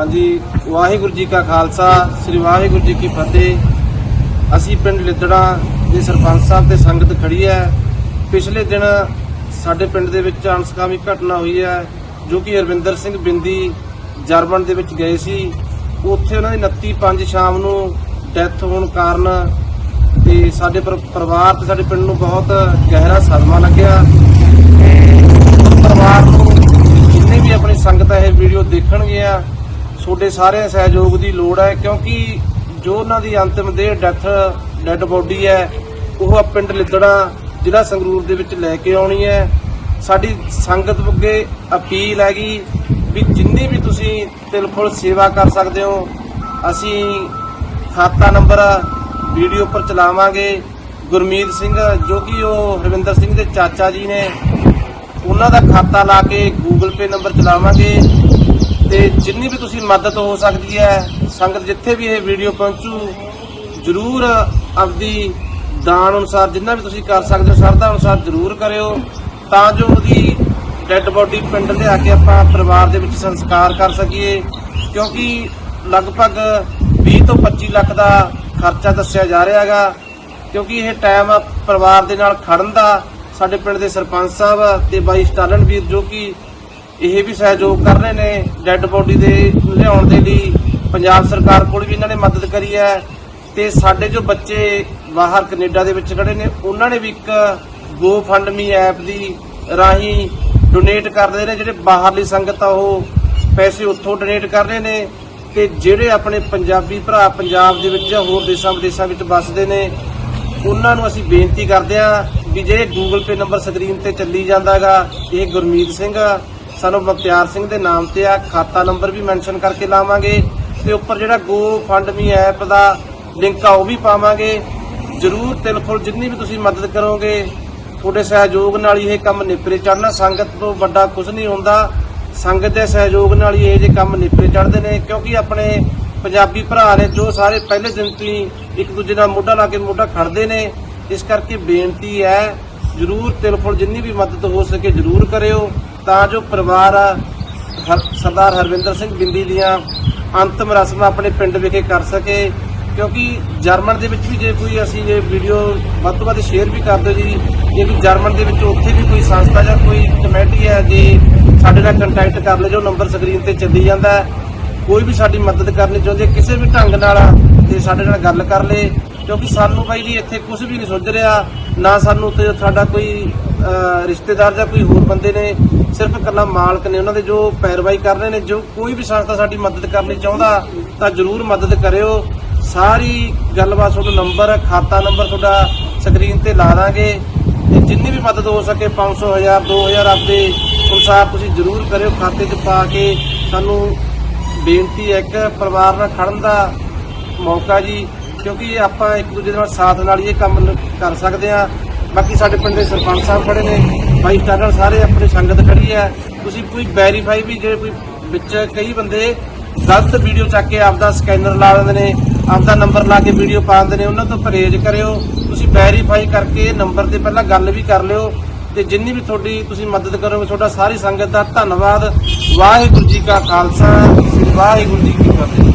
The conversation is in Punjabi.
ਹਾਂਜੀ, ਵਾਹਿਗੁਰੂ ਜੀ ਕਾ ਖਾਲਸਾ, ਸ੍ਰੀ ਵਾਹਿਗੁਰੂ ਜੀ ਕੀ ਫਤਿਹ। ਅਸੀਂ ਪਿੰਡ ਲਿੱਦੜਾ ਦੇ ਸਰਪੰਚ ਸਾਹਿਬ ਤੇ ਸੰਗਤ ਖੜੀ ਹੈ। ਪਿਛਲੇ ਦਿਨ ਸਾਡੇ ਪਿੰਡ ਦੇ ਵਿੱਚ ਅਣਸਕਾਮੀ ਘਟਨਾ ਹੋਈ ਹੈ, ਜੋ ਕਿ ਅਰਵਿੰਦਰ ਸਿੰਘ ਬਿੰਦੀ ਜਰਮਨ ਦੇ ਵਿੱਚ ਗਏ ਸੀ। ਉੱਥੇ ਉਹਨਾਂ ਦੀ 29 ਪੰਜ ਸ਼ਾਮ ਨੂੰ ਡੈਥ ਹੋਣ ਕਾਰਨ ਤੇ ਸਾਡੇ ਪਰ- ਪਰਿਵਾਰ ਤੇ ਸਾਡੇ ਪਿੰਡ ਨੂੰ ਬਹੁਤ ਗਹਿਰਾ ਸਦਮਾ ਲੱਗਿਆ। ਤੇ ਪਰਿਵਾਰ ਨੂੰ ਜਿੰਨੇ ਵੀ ਆਪਣੀ ਸੰਗਤ ਇਹ ਵੀਡੀਓ ਦੇਖਣਗੇ ਆ ਤੁਹਾਡੇ ਸਾਰਿਆਂ ਸਹਿਯੋਗ ਦੀ ਲੋੜ ਹੈ, ਕਿਉਂਕਿ ਜੋ ਉਹਨਾਂ ਦੀ ਅੰਤਿਮ ਦੇਹ ਡੈਥ ਡੈੱਡ ਬੋਡੀ ਹੈ, ਉਹ ਪਿੰਡ ਲਿੱਦੜਾ ਜ਼ਿਲ੍ਹਾ ਸੰਗਰੂਰ ਦੇ ਵਿੱਚ ਲੈ ਕੇ ਆਉਣੀ ਹੈ। ਸਾਡੀ ਸੰਗਤ ਅੱਗੇ ਅਪੀਲ ਹੈਗੀ ਵੀ ਜਿੰਨੀ ਵੀ ਤੁਸੀਂ ਤਿਲ ਫੁੱਲ ਸੇਵਾ ਕਰ ਸਕਦੇ ਹੋ, ਅਸੀਂ ਖਾਤਾ ਨੰਬਰ ਵੀਡੀਓ ਉੱਪਰ ਚਲਾਵਾਂਗੇ। ਗੁਰਮੀਤ ਸਿੰਘ, ਜੋ ਕਿ ਉਹ ਰਵਿੰਦਰ ਸਿੰਘ ਦੇ ਚਾਚਾ ਜੀ ਨੇ, ਉਹਨਾਂ ਦਾ ਖਾਤਾ ਲਾ ਕੇ ਗੂਗਲ ਪੇ ਨੰਬਰ ਚਲਾਵਾਂਗੇ। ਤੇ ਜਿੰਨੀ ਵੀ ਤੁਸੀਂ ਮਦਦ ਹੋ ਸਕਦੀ ਹੈ, ਸੰਗਤ ਜਿੱਥੇ ਵੀ ਇਹ ਵੀਡੀਓ ਪਹੁੰਚੂ, ਜਰੂਰ ਆਪਦੀ ਦਾਨ ਅਨੁਸਾਰ ਜਿੰਨਾ ਵੀ ਤੁਸੀਂ ਕਰ ਸਕਦੇ ਹੋ ਸਰਦਾ ਅਨੁਸਾਰ ਜਰੂਰ ਕਰਿਓ। ਤਾਂ ਜੋ ਉਹਦੀ ਡੈੱਡ ਬੋਡੀ ਪਿੰਡ ਲਿਆ ਕੇ ਆਪਾਂ ਪਰਿਵਾਰ ਦੇ ਵਿੱਚ ਸੰਸਕਾਰ ਕਰ ਸਕੀਏ। ਕਿਉਂਕਿ ਲਗਭਗ 20 ਤੋਂ 25 ਲੱਖ ਦਾ ਖਰਚਾ ਦੱਸਿਆ ਜਾ ਰਿਹਾ ਹੈਗਾ। ਕਿਉਂਕਿ ਇਹ ਟਾਈਮ ਪਰਿਵਾਰ ਦੇ ਨਾਲ ਖੜਨ ਦਾ। ਸਾਡੇ ਪਿੰਡ ਦੇ ਸਰਪੰਚ ਸਾਹਿਬ ਤੇ ਬਾਈ ਸਟਾਲਨ ਵੀਰ ਜੋ ਕਿ ਇਹ ਵੀ ਸਹਿਯੋਗ ਕਰ ਰਹੇ ਨੇ ਡੈੱਡ ਬੋਡੀ ਦੇ ਲਿਆਉਣ ਦੇ ਲਈ। ਪੰਜਾਬ ਸਰਕਾਰ ਕੋਲ ਵੀ ਇਹਨਾਂ ਨੇ ਮਦਦ ਕਰੀ ਹੈ ਤੇ ਸਾਡੇ ਜੋ ਬੱਚੇ ਬਾਹਰ ਕੈਨੇਡਾ ਦੇ ਵਿੱਚ ਖੜੇ ਨੇ, ਉਹਨਾਂ ਨੇ ਵੀ ਇੱਕ ਗੋ ਫੰਡਮੀ ਐਪ ਦੀ ਰਾਹੀਂ ਡੋਨੇਟ ਕਰਦੇ ਨੇ, ਜਿਹੜੇ ਬਾਹਰਲੀ ਸੰਗਤ ਆ ਉਹ ਪੈਸੇ ਉੱਥੋਂ ਡੋਨੇਟ ਕਰ ਰਹੇ ਨੇ ਤੇ ਜਿਹੜੇ ਆਪਣੇ ਪੰਜਾਬੀ ਭਰਾ ਪੰਜਾਬ ਦੇ ਵਿੱਚ ਜਾਂ ਹੋਰ ਦੇਸ਼ਾਂ ਵਿਦੇਸ਼ਾਂ ਵਿੱਚ ਵੱਸਦੇ ਨੇ, ਉਹਨਾਂ ਨੂੰ ਅਸੀਂ ਬੇਨਤੀ ਕਰਦੇ ਹਾਂ ਵੀ ਜੇ ਗੂਗਲ ਪੇ ਨੰਬਰ ਸਕਰੀਨ ਤੇ ਚੱਲੀ ਜਾਂਦਾਗਾ, ਇਹ ਗੁਰਮੀਤ ਸਿੰਘ ਸਾਨੂੰ ਬਖਤਿਆਰ ਸਿੰਘ ਦੇ ਨਾਮ ਤੇ ਆ ਖਾਤਾ ਨੰਬਰ ਵੀ ਮੈਂਸ਼ਨ ਕਰਕੇ ਲਾਵਾਂਗੇ ਤੇ ਉੱਪਰ ਜਿਹੜਾ ਗੋ ਫੰਡ ਮੀ ਐਪ ਦਾ ਲਿੰਕ ਆ ਉਹ ਵੀ ਪਾਵਾਂਗੇ। ਜਰੂਰ ਤਿਲ ਫੁੱਲ ਜਿੰਨੀ ਵੀ ਤੁਸੀਂ ਮਦਦ ਕਰੋਗੇ, ਤੁਹਾਡੇ ਸਹਿਯੋਗ ਨਾਲ ਹੀ ਇਹ ਕੰਮ ਨਿਪਰੇ ਚੜਨਾ ਸੰਗਤ ਤੋਂ ਵੱਡਾ ਕੁਝ ਨਹੀਂ ਹੁੰਦਾ। ਸੰਗਤ ਦੇ ਸਹਿਯੋਗ ਨਾਲ ਹੀ ਇਹ ਜੇ ਕੰਮ ਨਿਪਰੇ ਚੜਦੇ ਨੇ, ਕਿਉਂਕਿ ਆਪਣੇ ਪੰਜਾਬੀ ਭਰਾ ਨੇ ਜੋ ਸਾਰੇ ਪਹਿਲੇ ਦਿਨ ਤੋਂ ਹੀ ਇੱਕ ਦੂਜੇ ਨਾਲ ਮੋਢਾ ਲਾ ਕੇ ਮੋਢਾ ਖੜਦੇ ਨੇ, ਇਸ ਕਰਕੇ ਬੇਨਤੀ ਹੈ, ਜਰੂਰ ਤਿਲ ਫੁੱਲ ਜਿੰਨੀ ਵੀ ਮਦਦ ਹੋ ਸਕੇ ਜਰੂਰ ਕਰਿਓ। ਤਾਂ ਜੋ ਪਰਿਵਾਰ ਹਰ- ਸਰਦਾਰ ਹਰਵਿੰਦਰ ਸਿੰਘ ਬਿੰਦੀ ਦੀਆਂ ਅੰਤਮ ਰਸਮਾਂ ਆਪਣੇ ਪਿੰਡ ਵਿਖੇ ਕਰ ਸਕੇ, ਕਿਉਂਕਿ ਜਰਮਨ ਦੇ ਵਿੱਚ ਵੀ ਜੇ ਕੋਈ ਅਸੀਂ ਇਹ ਵੀਡੀਓ ਵੱਧ ਤੋਂ ਵੱਧ ਸ਼ੇਅਰ ਵੀ ਕਰ ਦਿਓ ਜੀ, ਜੇ ਕੋਈ ਜਰਮਨ ਦੇ ਵਿੱਚ ਉੱਥੇ ਵੀ ਕੋਈ ਸੰਸਥਾ ਜਾਂ ਕੋਈ ਕਮੇਟੀ ਹੈ ਜੇ ਸਾਡੇ ਨਾਲ ਕੰਟੈਕਟ ਕਰ ਲੈ ਜੋ ਨੰਬਰ ਸਕਰੀਨ ਤੇ ਚੱਲੀ ਜਾਂਦਾ ਕੋਈ ਵੀ ਸਾਡੀ ਮਦਦ ਕਰਨੀ ਚਾਹੁੰਦੇ ਕਿਸੇ ਵੀ ਢੰਗ ਨਾਲ ਤੇ ਸਾਡੇ ਨਾਲ ਗੱਲ ਕਰ ਲੇ ਕਿਉਂਕਿ ਸਾਨੂੰ ਬਾਈ ਜੀ ਇੱਥੇ ਕੁਝ ਵੀ ਨਹੀਂ ਸੁੱਝ ਰਿਹਾ, ਨਾ ਸਾਨੂੰ ਤੇ ਸਾਡਾ ਕੋਈ ਰਿਸ਼ਤੇਦਾਰ ਜਾਂ ਕੋਈ ਹੋਰ ਬੰਦੇ ਨੇ ਸਿਰਫ ਇਕੱਲਾ ਮਾਲਕ ਨੇ, ਉਹਨਾਂ ਦੇ ਜੋ ਪੈਰਵਾਈ ਕਰ ਰਹੇ ਨੇ, ਜੋ ਕੋਈ ਵੀ ਸੰਸਥਾ ਸਾਡੀ ਮਦਦ ਕਰਨੀ ਚਾਹੁੰਦਾ ਤਾਂ ਜਰੂਰ ਮਦਦ ਕਰਿਓ। ਸਾਰੀ ਗੱਲਬਾਤ ਤੁਹਾਨੂੰ ਨੰਬਰ, ਖਾਤਾ ਨੰਬਰ ਤੁਹਾਡਾ ਸਕਰੀਨ ਤੇ ਲਾ ਦਾਂਗੇ। ਤੇ ਜਿੰਨੀ ਵੀ ਮਦਦ ਹੋ ਸਕੇ 500 1000 2000 ਆਪਦੇ ਅਨੁਸਾਰ ਤੁਸੀਂ ਜਰੂਰ ਕਰਿਓ। ਖਾਤੇ 'ਚ ਪਾ ਕੇ ਸਾਨੂੰ ਬੇਨਤੀ ਹੈ ਇੱਕ ਪਰਿਵਾਰ ਨਾਲ ਖੜਨ ਦਾ ਮੌਕਾ ਜੀ। ਕਿਉਂਕਿ ਆਪਾਂ ਇੱਕ ਦੂਜੇ ਦੇ ਨਾਲ ਸਾਥ ਨਾਲ ਹੀ ਇਹ ਕੰਮ ਕਰ ਸਕਦੇ ਆ ਬਾਕੀ ਸਾਡੇ ਪਿੰਡ ਦੇ ਸਰਪੰਚ ਸਾਹਿਬ ਖੜੇ ਨੇ। ਬਾਈ ਸਟਾਰਰ ਸਾਰੇ ਆਪਣੀ ਸੰਗਤ ਖੜੀ ਹੈ। ਤੁਸੀਂ ਕੋਈ ਵੈਰੀਫਾਈ ਵੀ ਜੇ ਕੋਈ ਵਿੱਚ ਕਈ ਬੰਦੇ ਗਲਤ ਵੀਡੀਓ ਚੱਕ ਕੇ ਆਪਦਾ ਸਕੈਨਰ ਲਾ ਦਿੰਦੇ ਨੇ, ਆਪਦਾ ਨੰਬਰ ਲਾ ਕੇ ਵੀਡੀਓ ਪਾ ਦਿੰਦੇ ਨੇ, ਉਹਨਾਂ ਤੋਂ ਪਰਹੇਜ਼ ਕਰਿਓ। ਤੁਸੀਂ ਵੈਰੀਫਾਈ ਕਰਕੇ ਨੰਬਰ ਤੇ ਪਹਿਲਾਂ ਗੱਲ ਵੀ ਕਰ ਲਿਓ ਤੇ ਜਿੰਨੀ ਵੀ ਤੁਹਾਡੀ ਤੁਸੀਂ ਮਦਦ ਕਰੋਗੇ, ਤੁਹਾਡਾ ਸਾਰੀ ਸੰਗਤ ਦਾ ਧੰਨਵਾਦ। ਵਾਹਿਗੁਰੂ ਜੀ ਕਾ ਖਾਲਸਾ ਵਾਹਿਗੁਰੂ ਜੀ ਕੀ ਫਤਿਹ।